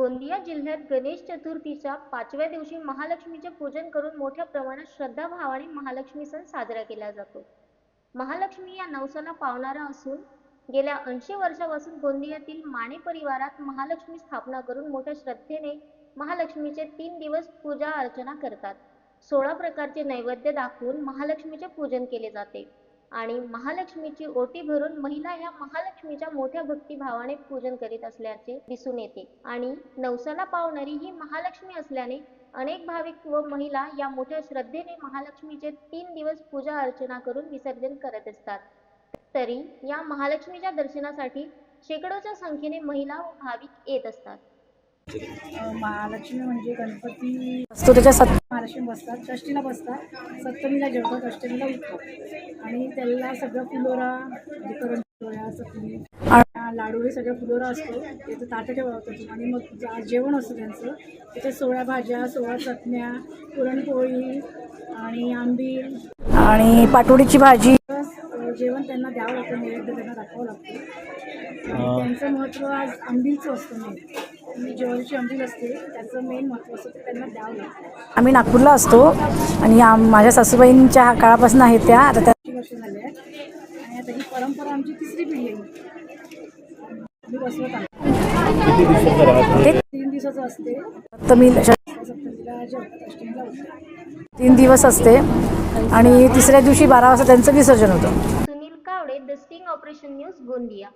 गोंदिया जिल्ह्यात गणेश चतुर्थीच्या पाचव्या दिवशी महालक्ष्मीचे पूजन करून मोठ्या प्रमाणात श्रद्धाभावाने महालक्ष्मी सण साजरा केला जातो. महालक्ष्मी या नवसाला पावणारा असून गेल्या ऐंशी वर्षापासून गोंदियातील माने परिवारात महालक्ष्मी स्थापना करून मोठ्या श्रद्धेने महालक्ष्मीचे तीन दिवस पूजा अर्चना करतात. सोळा प्रकारचे नैवेद्य दाखवून महालक्ष्मीचे पूजन केले जाते. आणि महालक्ष्मीची ओटी भरून महिला या महालक्ष्मीच्या मोठ्या भक्तिभावाने पूजन करीत असल्याचे दिसून येते. आणि नवसाला पावणारी ही महालक्ष्मी असल्याने अनेक भाविक व महिला या मोठ्या श्रद्धेने महालक्ष्मीचे तीन दिवस पूजा अर्चना करून विसर्जन करत असतात. तरी या महालक्ष्मीच्या दर्शनासाठी शेकडोच्या संख्येने महिला व भाविक येत असतात. महालक्ष्मी म्हणजे गणपती असतो त्याच्या सत महालक्ष्मी बसतात षष्टीला बसतात सप्तमीला जेवतात अष्टमीला उठतात. आणि त्याला सगळं फुलोरा म्हणजे चकली आ, लाडू हे सगळं फुलोरा असतो. त्याचं ताटं ठेवा होतं आणि मग जा- जेवण असतं त्यांचं. त्याच्यात सोळा भाज्या सोळा चटण्या पुरणपोळी आणि आंबील आणि पाटोडीची भाजी. जेवण त्यांना द्यावं लागतं नैवेद्य त्यांना दाखवावं लागतं. आणि त्यांचं महत्त्व आज आंबीलचं असतं मेन. आम्ही नागपूरला असतो आणि आम माझ्या सासूबाईंच्या काळापासून आहेत त्या आता त्या किती वर्ष झाले आहेत? आणि आता ही परंपरा आमची तिसरी पिढी आहे. मी बसवत आहे ते तीन दिवसाचं असते. सप्तमी सप्तमीला जेवतात अष्टमीला उठतात तीन दिवस असते आणि तिसऱ्या दिवशी बारा वाजता त्यांचं विसर्जन होतं. Sunil Kawade the sting operation news Gondia.